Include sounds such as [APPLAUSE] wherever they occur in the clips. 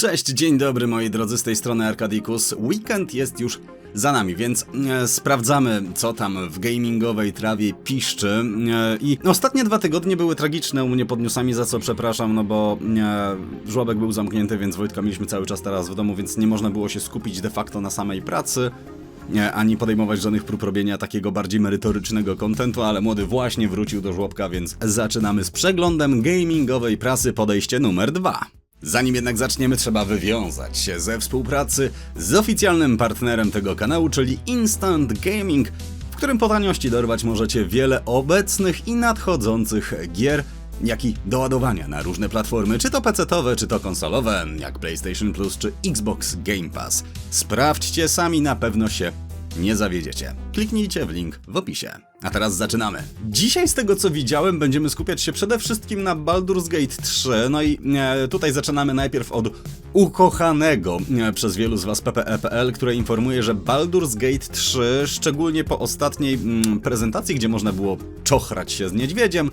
Cześć, dzień dobry moi drodzy, z tej strony Arkadikus. Weekend jest już za nami, więc e, sprawdzamy co tam w gamingowej trawie piszczy. E, I ostatnie dwa tygodnie były tragiczne u mnie pod newsami, za co przepraszam, no bo e, żłobek był zamknięty, więc Wojtka mieliśmy cały czas teraz w domu, więc nie można było się skupić de facto na samej pracy. Nie, ani podejmować żadnych prób robienia takiego bardziej merytorycznego kontentu, ale młody właśnie wrócił do żłobka, więc zaczynamy z przeglądem gamingowej prasy podejście numer dwa. Zanim jednak zaczniemy, trzeba wywiązać się ze współpracy z oficjalnym partnerem tego kanału, czyli Instant Gaming, w którym po taniości dorwać możecie wiele obecnych i nadchodzących gier, jak i do ładowania na różne platformy, czy to PC-owe, czy to konsolowe, jak PlayStation Plus, czy Xbox Game Pass. Sprawdźcie sami, na pewno się nie zawiedziecie. Kliknijcie w link w opisie. A teraz zaczynamy. Dzisiaj z tego co widziałem będziemy skupiać się przede wszystkim na Baldur's Gate 3, no i e, tutaj zaczynamy najpierw od ukochanego e, przez wielu z was PPE.pl, które informuje, że Baldur's Gate 3, szczególnie po ostatniej mm, prezentacji, gdzie można było czochrać się z niedźwiedziem,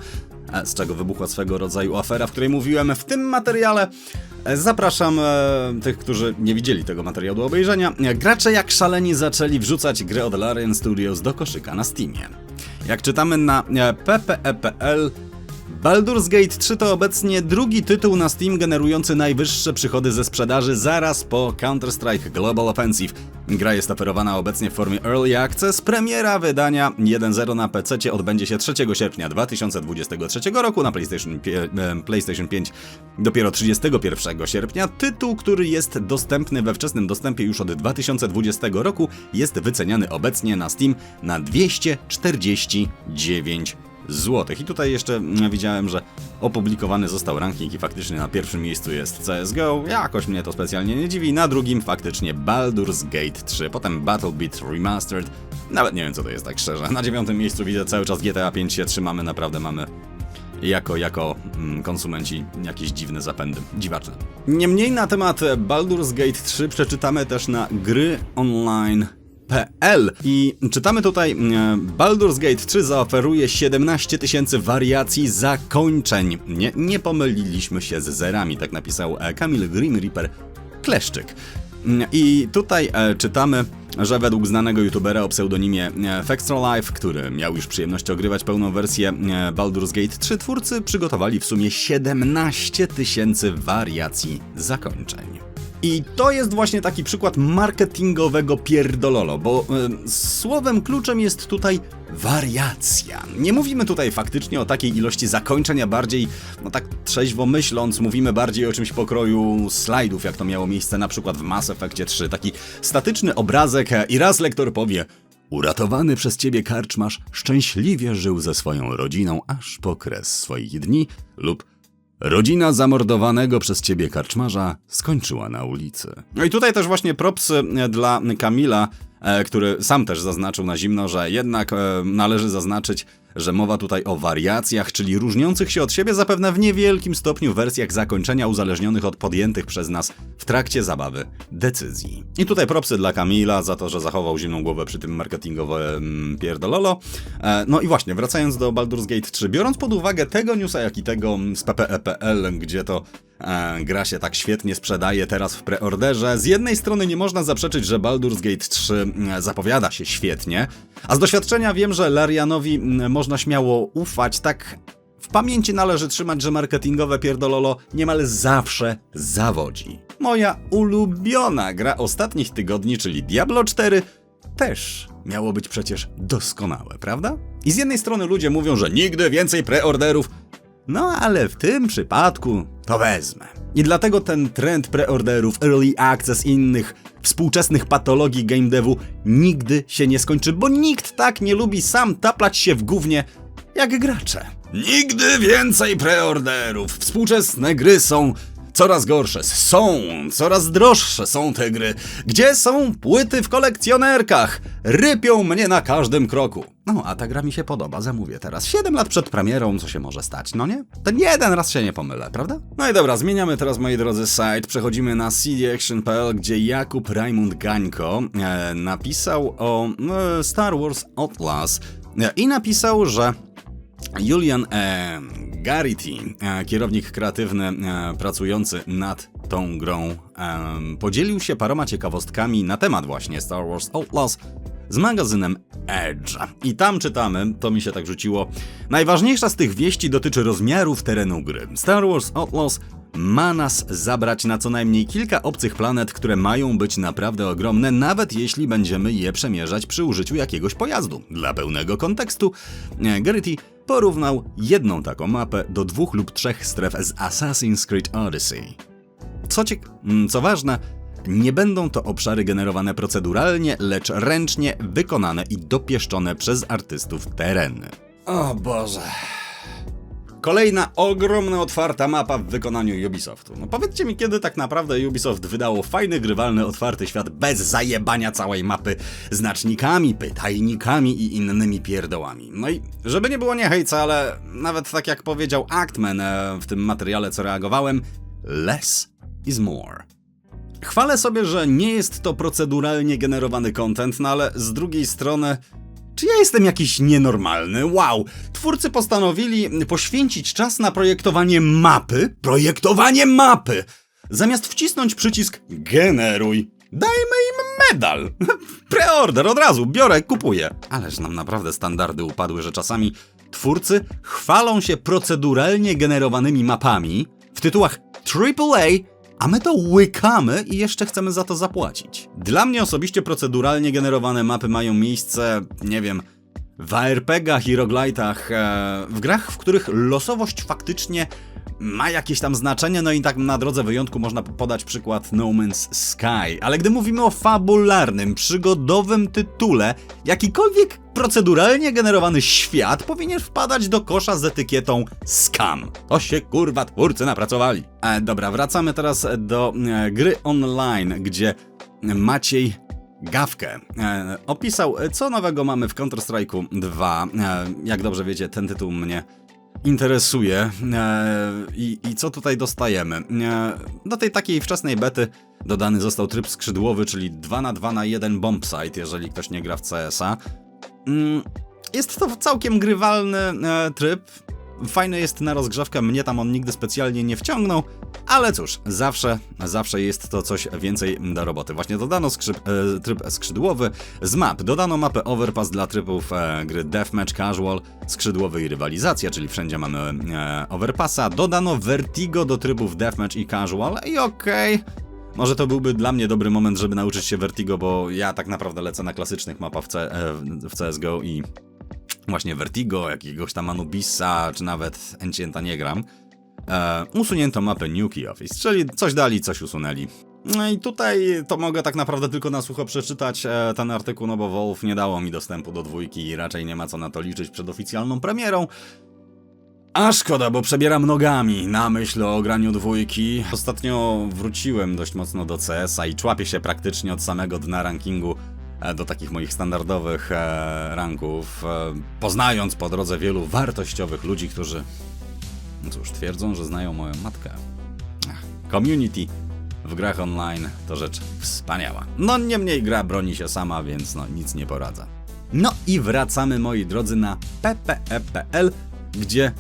e, z czego wybuchła swego rodzaju afera, w której mówiłem w tym materiale. E, Zapraszam e, tych, którzy nie widzieli tego materiału do obejrzenia. E, Gracze jak szaleni zaczęli wrzucać gry od Larian Studios do koszyka na Steamie. Jak czytamy na e, ppe.pl, Baldur's Gate 3 to obecnie drugi tytuł na Steam generujący najwyższe przychody ze sprzedaży zaraz po Counter-Strike Global Offensive. Gra jest oferowana obecnie w formie Early Access. Premiera wydania 1.0 na PC odbędzie się 3 sierpnia 2023 roku na PlayStation, e, PlayStation 5 dopiero 31 sierpnia. Tytuł, który jest dostępny we wczesnym dostępie już od 2020 roku, jest wyceniany obecnie na Steam na 249 złotych. I tutaj jeszcze mm, widziałem, że opublikowany został ranking i faktycznie na pierwszym miejscu jest CSGO. Jakoś mnie to specjalnie nie dziwi. Na drugim faktycznie Baldur's Gate 3, potem Battlebit Remastered. Nawet nie wiem co to jest tak szczerze. Na dziewiątym miejscu widzę cały czas GTA 5 się trzymamy, naprawdę mamy jako, jako mm, konsumenci jakieś dziwne zapędy, dziwaczne. Niemniej na temat Baldur's Gate 3 przeczytamy też na gry online I czytamy tutaj, e, Baldur's Gate 3 zaoferuje 17 tysięcy wariacji zakończeń. Nie, nie pomyliliśmy się z zerami, tak napisał e, Kamil Grim Reaper Kleszczyk. Mm, I tutaj e, czytamy, że według znanego youtubera o pseudonimie e, Life, który miał już przyjemność ogrywać pełną wersję Baldur's Gate 3, twórcy przygotowali w sumie 17 tysięcy wariacji zakończeń. I to jest właśnie taki przykład marketingowego pierdololo, bo y, słowem kluczem jest tutaj wariacja. Nie mówimy tutaj faktycznie o takiej ilości zakończeń, a bardziej, no tak trzeźwo myśląc, mówimy bardziej o czymś pokroju slajdów, jak to miało miejsce na przykład w Mass Effectie 3. Taki statyczny obrazek i raz lektor powie Uratowany przez ciebie karczmasz szczęśliwie żył ze swoją rodziną aż po kres swoich dni lub Rodzina zamordowanego przez ciebie karczmarza skończyła na ulicy. No i tutaj też właśnie propsy e, dla Kamila, e, który sam też zaznaczył na zimno, że jednak e, należy zaznaczyć, że mowa tutaj o wariacjach, czyli różniących się od siebie zapewne w niewielkim stopniu wersjach zakończenia uzależnionych od podjętych przez nas w trakcie zabawy decyzji. I tutaj propsy dla Kamila za to, że zachował zimną głowę przy tym marketingowym pierdololo. E, No i właśnie, wracając do Baldur's Gate 3, biorąc pod uwagę tego newsa, jak i tego z PPE.pl, gdzie to e, gra się tak świetnie sprzedaje teraz w preorderze, z jednej strony nie można zaprzeczyć, że Baldur's Gate 3 e, zapowiada się świetnie, a z doświadczenia wiem, że Larianowi m, można śmiało ufać, tak w pamięci należy trzymać, że marketingowe pierdololo niemal zawsze zawodzi. Moja ulubiona gra ostatnich tygodni, czyli Diablo 4, też miało być przecież doskonałe, prawda? I z jednej strony ludzie mówią, że nigdy więcej preorderów, no ale w tym przypadku to wezmę. I dlatego ten trend preorderów, early access i innych współczesnych patologii game devu nigdy się nie skończy, bo nikt tak nie lubi sam taplać się w gównie jak gracze. Nigdy więcej preorderów. Współczesne gry są coraz gorsze. Są, coraz droższe są te gry. Gdzie są płyty w kolekcjonerkach? Rypią mnie na każdym kroku. No, a ta gra mi się podoba, zamówię teraz. 7 lat przed premierą, co się może stać, no nie? Ten jeden raz się nie pomylę, prawda? No i dobra, zmieniamy teraz, moi drodzy, site. Przechodzimy na cdaction.pl, gdzie Jakub Raimund Gańko e, napisał o e, Star Wars Outlast e, i napisał, że Julian e, Garrity, e, kierownik kreatywny e, pracujący nad tą grą, em, podzielił się paroma ciekawostkami na temat właśnie Star Wars Outlaws z magazynem Edge. I tam czytamy, to mi się tak rzuciło, najważniejsza z tych wieści dotyczy rozmiarów terenu gry. Star Wars Outlaws ma nas zabrać na co najmniej kilka obcych planet, które mają być naprawdę ogromne, nawet jeśli będziemy je przemierzać przy użyciu jakiegoś pojazdu. Dla pełnego kontekstu, e, Garrity porównał jedną taką mapę do dwóch lub trzech stref z Assassin's Creed Odyssey. Co, mm, co ważne, nie będą to obszary generowane proceduralnie, lecz ręcznie wykonane i dopieszczone przez artystów tereny. O Boże. Kolejna ogromna, otwarta mapa w wykonaniu Ubisoftu. No powiedzcie mi, kiedy tak naprawdę Ubisoft wydało fajny, grywalny, otwarty świat bez zajebania całej mapy znacznikami, pytajnikami i innymi pierdołami. No i żeby nie było niechejca, ale nawet tak jak powiedział Actman e, w tym materiale, co reagowałem, less is more. Chwalę sobie, że nie jest to proceduralnie generowany content, no ale z drugiej strony. Czy ja jestem jakiś nienormalny? Wow! Twórcy postanowili poświęcić czas na projektowanie mapy. Projektowanie mapy! Zamiast wcisnąć przycisk generuj. Dajmy im medal! [LAUGHS] Preorder od razu, biorę, kupuję. Ależ nam naprawdę standardy upadły, że czasami twórcy chwalą się proceduralnie generowanymi mapami w tytułach AAA, a my to łykamy i jeszcze chcemy za to zapłacić. Dla mnie osobiście proceduralnie generowane mapy mają miejsce, nie wiem, w ARPGach i roguelite'ach, e, w grach, w których losowość faktycznie ma jakieś tam znaczenie, no i tak na drodze wyjątku można podać przykład No Man's Sky. Ale gdy mówimy o fabularnym, przygodowym tytule, jakikolwiek proceduralnie generowany świat powinien wpadać do kosza z etykietą Scam. To się kurwa twórcy napracowali. E, dobra, wracamy teraz do e, gry online, gdzie Maciej Gawkę e, opisał, co nowego mamy w Counter-Strike'u 2. E, jak dobrze wiecie, ten tytuł mnie interesuje e, i, i co tutaj dostajemy. E, do tej takiej wczesnej bety dodany został tryb skrzydłowy, czyli 2 na 2 na 1 bombsite, jeżeli ktoś nie gra w CS-a. Mm, Jest to całkiem grywalny e, tryb. Fajny jest na rozgrzewkę, mnie tam on nigdy specjalnie nie wciągnął, ale cóż, zawsze, zawsze jest to coś więcej do roboty. Właśnie dodano skrzyp, e, tryb skrzydłowy z map. Dodano mapę Overpass dla trybów e, gry Deathmatch Casual, skrzydłowy i rywalizacja, czyli wszędzie mamy e, Overpassa. Dodano Vertigo do trybów Deathmatch i Casual i okej. Może to byłby dla mnie dobry moment, żeby nauczyć się Vertigo, bo ja tak naprawdę lecę na klasycznych mapach w, C, e, w CSGO i właśnie Vertigo, jakiegoś tam Anubisa, czy nawet Encienta nie gram. E, usunięto mapę Nuki Office, czyli coś dali, coś usunęli. No i tutaj to mogę tak naprawdę tylko na sucho przeczytać e, ten artykuł, no bo Wolf nie dało mi dostępu do dwójki i raczej nie ma co na to liczyć przed oficjalną premierą. A szkoda, bo przebieram nogami na myśl o graniu dwójki. Ostatnio wróciłem dość mocno do CS-a i człapię się praktycznie od samego dna rankingu do takich moich standardowych e, ranków, e, poznając po drodze wielu wartościowych ludzi, którzy, no cóż, twierdzą, że znają moją matkę. Community w grach online to rzecz wspaniała. No niemniej gra broni się sama, więc no nic nie poradza. No i wracamy moi drodzy na ppe.pl, gdzie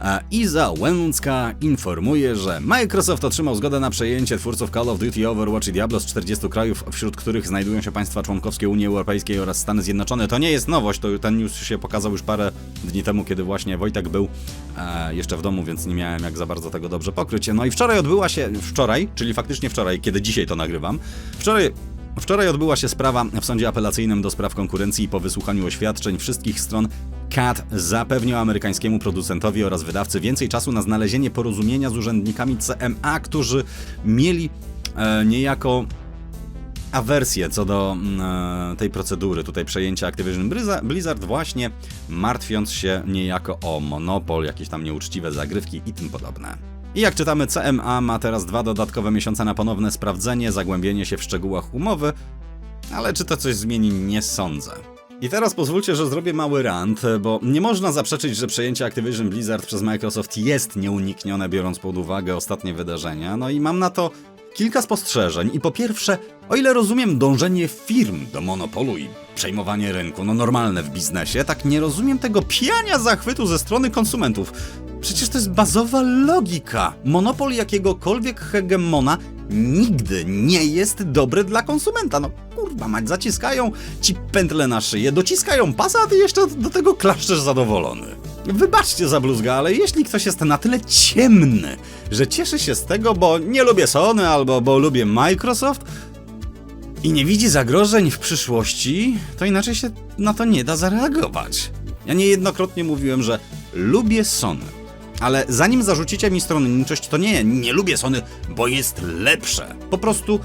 a Iza Łęcka informuje, że Microsoft otrzymał zgodę na przejęcie twórców Call of Duty, Overwatch i Diablo z 40 krajów, wśród których znajdują się państwa członkowskie Unii Europejskiej oraz Stany Zjednoczone. To nie jest nowość, to ten news się pokazał już parę dni temu, kiedy właśnie Wojtek był e, jeszcze w domu, więc nie miałem jak za bardzo tego dobrze pokryć. No i wczoraj odbyła się, wczoraj, czyli faktycznie wczoraj, kiedy dzisiaj to nagrywam, wczoraj Wczoraj odbyła się sprawa w sądzie apelacyjnym do spraw konkurencji i po wysłuchaniu oświadczeń wszystkich stron CAT zapewnił amerykańskiemu producentowi oraz wydawcy więcej czasu na znalezienie porozumienia z urzędnikami CMA, którzy mieli e, niejako awersję co do mm, e, tej procedury, tutaj przejęcia Activision Blizzard- właśnie martwiąc się niejako o monopol, jakieś tam nieuczciwe zagrywki i tym podobne. I jak czytamy, CMA ma teraz dwa dodatkowe miesiące na ponowne sprawdzenie, zagłębienie się w szczegółach umowy, ale czy to coś zmieni, nie sądzę. I teraz pozwólcie, że zrobię mały rant, bo nie można zaprzeczyć, że przejęcie Activision Blizzard przez Microsoft jest nieuniknione, biorąc pod uwagę ostatnie wydarzenia. No i mam na to kilka spostrzeżeń. I po pierwsze, o ile rozumiem dążenie firm do monopolu i przejmowanie rynku, no normalne w biznesie, tak nie rozumiem tego pijania zachwytu ze strony konsumentów. Przecież to jest bazowa logika. Monopol jakiegokolwiek hegemona nigdy nie jest dobry dla konsumenta. No kurwa mać, zaciskają ci pętle na szyję, dociskają pasa, a ty jeszcze do tego klaszczesz zadowolony. Wybaczcie za bluzga, ale jeśli ktoś jest na tyle ciemny, że cieszy się z tego, bo nie lubię Sony albo bo lubię Microsoft i nie widzi zagrożeń w przyszłości, to inaczej się na to nie da zareagować. Ja niejednokrotnie mówiłem, że lubię Sony. Ale zanim zarzucicie mi stronniczość, to nie, nie lubię Sony, bo jest lepsze. Po prostu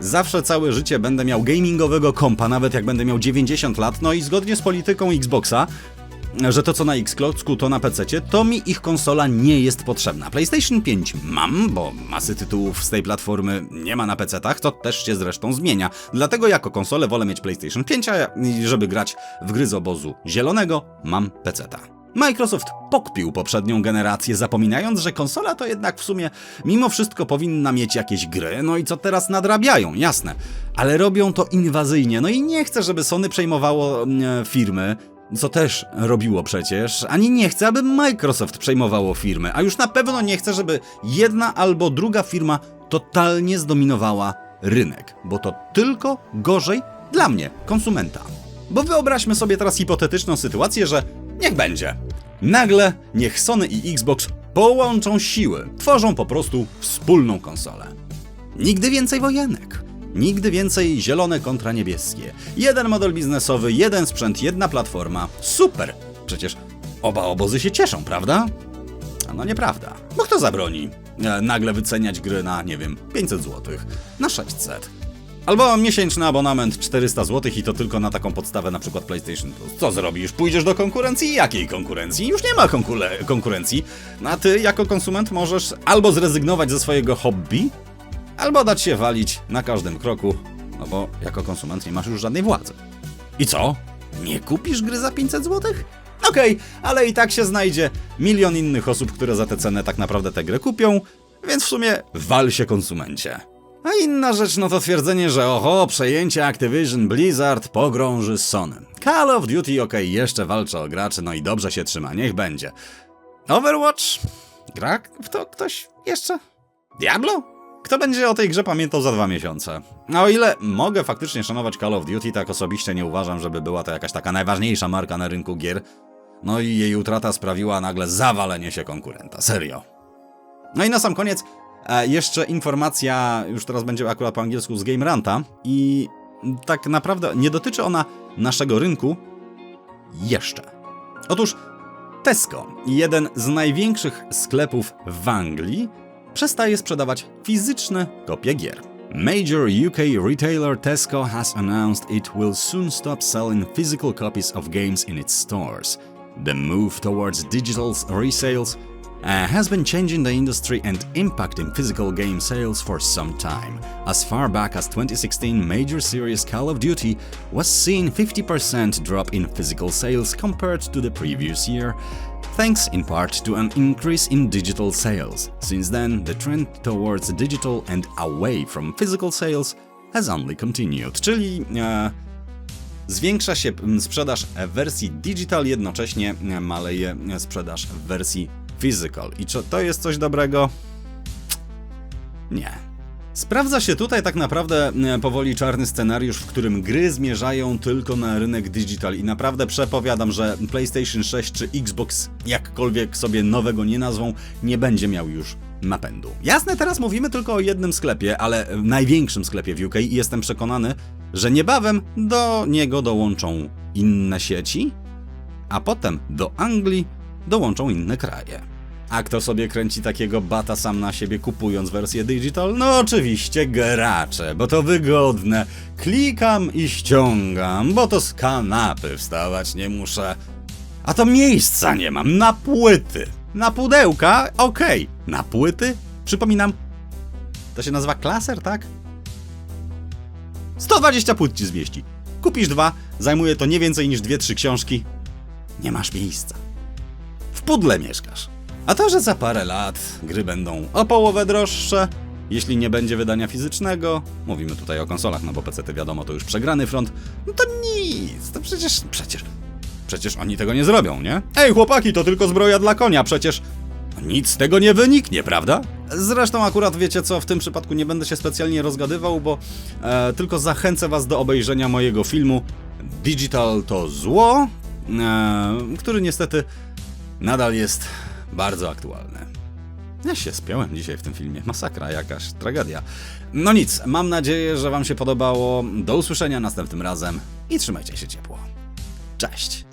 zawsze całe życie będę miał gamingowego kompa, nawet jak będę miał 90 lat, no i zgodnie z polityką Xboxa, że to co na Xboxku, to na PC, to mi ich konsola nie jest potrzebna. PlayStation 5 mam, bo masy tytułów z tej platformy nie ma na PC-tach, to też się zresztą zmienia. Dlatego jako konsolę wolę mieć PlayStation 5, a żeby grać w gry z obozu zielonego, mam PC-ta. Microsoft pokpił poprzednią generację, zapominając, że konsola to jednak w sumie mimo wszystko powinna mieć jakieś gry, no i co teraz nadrabiają, jasne. Ale robią to inwazyjnie, no i nie chcę, żeby Sony przejmowało mm, firmy, co też robiło przecież, ani nie chcę, aby Microsoft przejmowało firmy, a już na pewno nie chcę, żeby jedna albo druga firma totalnie zdominowała rynek, bo to tylko gorzej dla mnie, konsumenta. Bo wyobraźmy sobie teraz hipotetyczną sytuację, że niech będzie. Nagle niech Sony i Xbox połączą siły, tworzą po prostu wspólną konsolę. Nigdy więcej wojenek. Nigdy więcej zielone kontra niebieskie. Jeden model biznesowy, jeden sprzęt, jedna platforma. Super! Przecież oba obozy się cieszą, prawda? No nieprawda. Bo kto zabroni e, nagle wyceniać gry na, nie wiem, 500 zł, na 600? Albo miesięczny abonament 400 zł i to tylko na taką podstawę na przykład PlayStation Plus. Co zrobisz? Pójdziesz do konkurencji? Jakiej konkurencji? Już nie ma konkurencji. A ty jako konsument możesz albo zrezygnować ze swojego hobby, albo dać się walić na każdym kroku, no bo jako konsument nie masz już żadnej władzy. I co? Nie kupisz gry za 500 zł? Okej, ale i tak się znajdzie milion innych osób, które za tę cenę tak naprawdę tę grę kupią, więc w sumie wal się konsumencie. A inna rzecz no to twierdzenie, że oho, przejęcie Activision Blizzard pogrąży Sony. Call of Duty okej, jeszcze walczy o graczy, no i dobrze się trzyma, niech będzie. Overwatch? Gra w to ktoś jeszcze? Diablo? Kto będzie o tej grze pamiętał za dwa miesiące? A o ile mogę faktycznie szanować Call of Duty, tak osobiście nie uważam, żeby była to jakaś taka najważniejsza marka na rynku gier. No i jej utrata sprawiła nagle zawalenie się konkurenta. Serio. No i na sam koniec e, jeszcze informacja, już teraz będzie akurat po angielsku z Game Ranta i tak naprawdę nie dotyczy ona naszego rynku jeszcze. Otóż Tesco, jeden z największych sklepów w Anglii, przestaje sprzedawać fizyczne kopie gier. Major UK retailer Tesco has announced it will soon stop selling physical copies of games in its stores. The move towards digital resales uh, has been changing the industry and impacting physical game sales for some time. As far back as 2016, major series Call of Duty was seeing 50% drop in physical sales compared to the previous year, thanks in part to an increase in digital sales. Since then, the trend towards digital and away from physical sales has only continued. Czyli e, zwiększa się sprzedaż w wersji digital, jednocześnie maleje sprzedaż w wersji physical. I czy to jest coś dobrego? Nie. Sprawdza się tutaj tak naprawdę e, powoli czarny scenariusz, w którym gry zmierzają tylko na rynek digital i naprawdę przepowiadam, że PlayStation 6 czy Xbox, jakkolwiek sobie nowego nie nazwą, nie będzie miał już napędu. Jasne, teraz mówimy tylko o jednym sklepie, ale największym sklepie w UK i jestem przekonany, że niebawem do niego dołączą inne sieci, a potem do Anglii dołączą inne kraje. A kto sobie kręci takiego bata sam na siebie kupując wersję digital? No oczywiście gracze, bo to wygodne. Klikam i ściągam, bo to z kanapy wstawać nie muszę. A to miejsca nie mam na płyty. Na pudełka, okej. Na płyty? Przypominam, to się nazywa klaser, tak? 120 płyt ci zmieści. Kupisz dwa, zajmuje to nie więcej niż 2-3 książki. Nie masz miejsca. W pudle mieszkasz. A to, że za parę lat gry będą o połowę droższe, jeśli nie będzie wydania fizycznego, mówimy tutaj o konsolach, no bo PC wiadomo to już przegrany front, no to nic, to przecież, przecież, przecież oni tego nie zrobią, nie? Ej chłopaki, to tylko zbroja dla konia, przecież nic z tego nie wyniknie, prawda? Zresztą akurat wiecie co, w tym przypadku nie będę się specjalnie rozgadywał, bo e, tylko zachęcę was do obejrzenia mojego filmu Digital to zło, e, który niestety nadal jest bardzo aktualny. Ja się spiąłem dzisiaj w tym filmie. Masakra, jakaś tragedia. No nic, mam nadzieję, że Wam się podobało. Do usłyszenia następnym razem i trzymajcie się ciepło. Cześć!